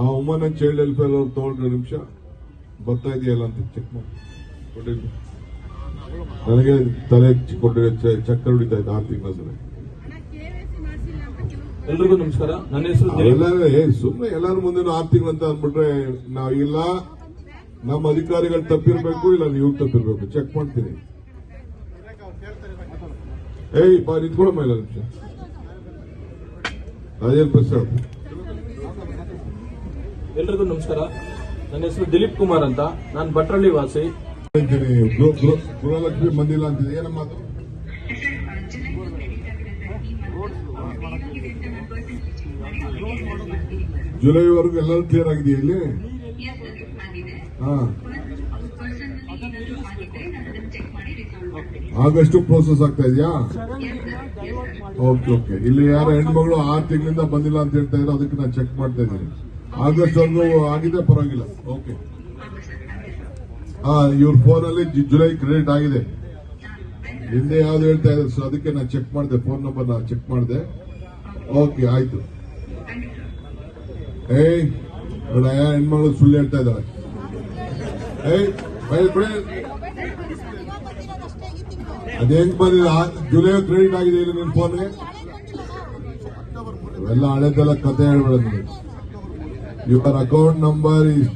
ಆ woman and child welfare ಅವ್ರು ತಗೊಂಡ್ರೆ ನಿಮಿಷ. ಬರ್ತಾ ಇದೆಯಲ್ಲ ಅಂತ ಚೆಕ್ ಮಾಡಿ. ನನಗೆ ತಲೆ ಕೊಟ್ಟಿರೋ ಚಕ್ಕರ್ ಹೊಡಿತಾ ಇದ್ದ ಆರು ತಿಂಗಳ ಸಲ ಎಲ್ರಿಗೂ ನಮಸ್ಕಾರ. ನನ್ನ ಹೆಸರು ಸುಮ್ಮನೆ ಎಲ್ಲರೂ ಏ ಸುಮ್ಮನೆ ಎಲ್ಲರ ಮುಂದೆ ಆರು ತಿಂಗಳು ಅಂತ ಅಂದ್ಬಿಟ್ರೆ ಇಲ್ಲ. ನಮ್ಮ ಅಧಿಕಾರಿಗಳು ತಪ್ಪಿರ್ಬೇಕು ಇಲ್ಲ ನೀವು ತಪ್ಪಿರ್ಬೇಕು. ಚೆಕ್ ಮಾಡ್ತೀನಿ. ಏಯ್ ಬಾ ನಿಂತ್ಕೊಳಮ್ಮ ಇಲ್ಲ ನಿಮಿಷ. ರಾಜೇಂದ್ರ ಪ್ರಸಾದ್ ಎಲ್ರಿಗೂ ನಮಸ್ಕಾರ. ನನ್ನ ಹೆಸರು ದಿಲೀಪ್ ಕುಮಾರ್ ಅಂತ. ನಾನು ಭಟ್ರಳ್ಳಿ ವಾಸಿ. ಗೃಹಲಕ್ಷ್ಮಿ ಬಂದಿಲ್ಲ ಅಂತ ಏನಮ್ಮ ಅದು? ಜುಲೈವರೆಗೂ ಎಲ್ಲರೂ ಕ್ಲಿಯರ್ ಆಗಿದೆಯಾ ಇಲ್ಲಿ? ಹಾ. ಆಗಸ್ಟ್ ಪ್ರೋಸೆಸ್ ಆಗ್ತಾ ಇದೆಯಾ? Okay okay. ಇಲ್ಲಿ ಯಾರ ಹೆಣ್ಮಗಳು ಆರು ತಿಂಗಳಿಂದ ಬಂದಿಲ್ಲ ಅಂತ ಹೇಳ್ತಾ ಇದ್ರು ಅದಕ್ಕೆ ನಾನು ಚೆಕ್ ಮಾಡ್ತಾ ಇದ್ದೀನಿ. ಆಗಸ್ಟ್ ಆಗಿದೆ, ಪರವಾಗಿಲ್ಲ. ಓಕೆ ಹಾ ಇವ್ರ ಫೋನ್ ಅಲ್ಲಿ ಜುಲೈ ಕ್ರೆಡಿಟ್ ಆಗಿದೆ. ಹಿಂದೆ ಯಾವ್ದು ಹೇಳ್ತಾ ಇದ್ರು ಸೊ ಅದಕ್ಕೆ ನಾನು ಚೆಕ್ ಮಾಡಿದೆ ಫೋನ್ ನಂಬರ್ ನಾನು ಚೆಕ್ ಮಾಡಿದೆ. ಓಕೆ ಆಯ್ತು. ಏಯ್, ಬೇಡ ಹೆಣ್ಮಗಳು ಸುಳ್ಳು ಹೇಳ್ತಾ ಇದ್ದಾರೆ. ಏಯ್ ಬಿಡಿ ಬಂದಿದೆ? ಆ- ಜುಲೈ ಕ್ರೆಡಿಟ್ ಆಗಿದೆ ಇಲ್ಲಿ ನಿನ್ ಫೋನ್ಗೆ ಎಲ್ಲ ಹಳೆದೆಲ್ಲ ಕತೆ ಹೇಳ್ಬೇಡ your account number is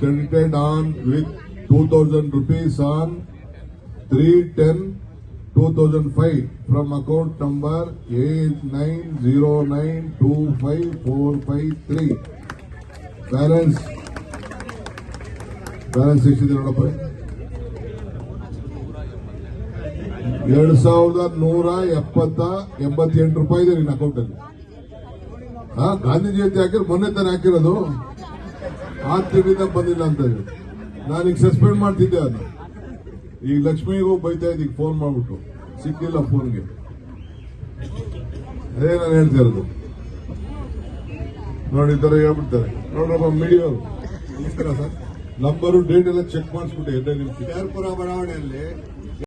from account number eight nine zero nine two five four five three balance balance ಎಷ್ಟಿದೆ ನೋಡಪ್ಪ ಎರಡು ಸಾವಿರದ ನೂರ ಎಪ್ಪತ್ತ ಎಂಬತ್ತೆಂಟು ರೂಪಾಯಿ ಇದೆ ನಿನ್ನ ಅಕೌಂಟ್ ಅಲ್ಲಿ. ಹಾ ಗಾಂಧಿ ಜಯಂತಿ ಹಾಕಿದ್ರೆ ಮೊನ್ನೆ ತಾನೇ ಹಾಕಿರೋದು. ತಿಂಗಳಿಂದ ಬಂದಿಲ್ಲ ಅಂತ ಹೇಳಿ. ಈಗ ಸಸ್ಪೆಂಡ್ ಮಾಡ್ತಿದ್ದೆ ಅದು ಈಗ ಲಕ್ಷ್ಮಿಗೂ ಬೈತಾ ಇದ್ದೀಗ ಫೋನ್ ಮಾಡ್ಬಿಟ್ಟು. ಸಿಕ್ಕಿಲ್ಲ ಫೋನ್ಗೆ ಅದೇ ನಾನು ಹೇಳ್ತಾ ಇರೋದು. ನೋಡಿ ತರ ಹೇಳ್ಬಿಡ್ತಾರೆ. ನೋಡ್ರಪ್ಪ ಮೀಡಿಯೋ ನಂಬರು ಡೇಟ್ ಎಲ್ಲ ಚೆಕ್ ಮಾಡಿಸ್ಬಿಟ್ಟೆ ಎರಡೇ ನಿಮಿಷ ಬಡಾವಣೆಯಲ್ಲಿ